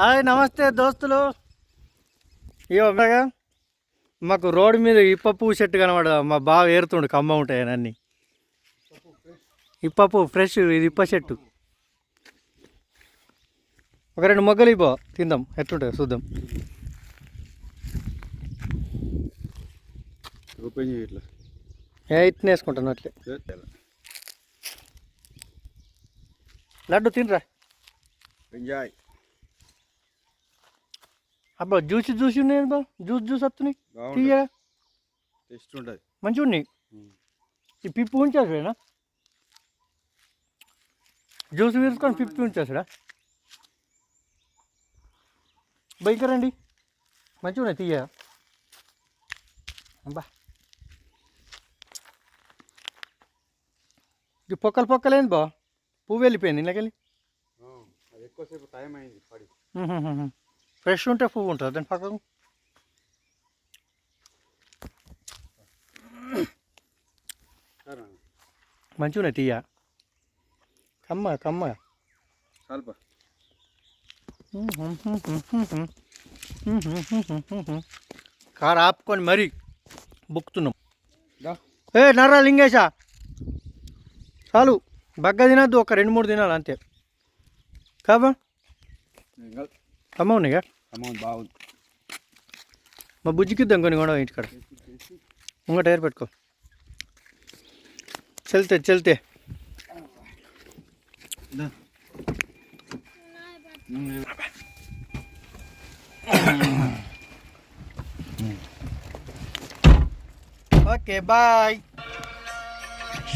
Hi నమస్తే దోస్తులు. అమ్మగా మాకు రోడ్డు మీద ఇప్ప పువ్వు చెట్టు కనబడ మా బావ ఏరుతుండు కమ్మ ఉంటాయి అన్నీ. ఇప్ప పువ్వు ఫ్రెష్ ఇది ఇప్ప చెట్టు. ఒక రెండు మొగ్గలు ఇవ్వ తిందాం. ఎట్లుంటాయి చూద్దాం. ఏ ఇట్నే వేసుకుంటాను అట్లే. లడ్డు తినరా. ఎంజాయ్ అబ్బా జ్యూస్ జ్యూస్ ఉన్నాయి బా జ్యూస్ జ్యూస్ వస్తున్నాయి. తీయగా టేస్ట్ ఉంటుంది. మంచిగా ఉన్నాయి. ఈ పిప్పు ఉంచేసాడా జ్యూస్ వేసుకొని పిప్పి ఉంచేసాడా బైక్ రండి. మంచిగా ఉన్నాయి తీయ? అబ్బా. ఇది పొక్కలు పొక్కలేంది బా? పువ్వు వెళ్ళిపోయింది ఇంట్లోకెళ్ళి. అది ఎక్కువసేపు టైం అయింది పడి. ఫ్రెష్ ఉంటే పువ్వు ఉంటుంది. దాని పక్కకు మంచిగా ఉన్నాయి తీయ? కమ్మ కమ్మ చాలుపా. కారు ఆపుకొని మరీ బుక్కుతున్నాం. దా. ఏ నర్రా లింగేశ? చాలు. బగ్గ తినద్దు ఒక రెండు మూడు తినాలి అంతే. కాబా కమ్మ ఉన్నాయిగా అమౌంట్ బాగుంది మా బుజ్జికి ఇద్దాం కొన్ని కూడా ఇంటికాడ ఇంకో టైర్ పెట్టుకో చెల్తే చెల్తే ఓకే బాయ్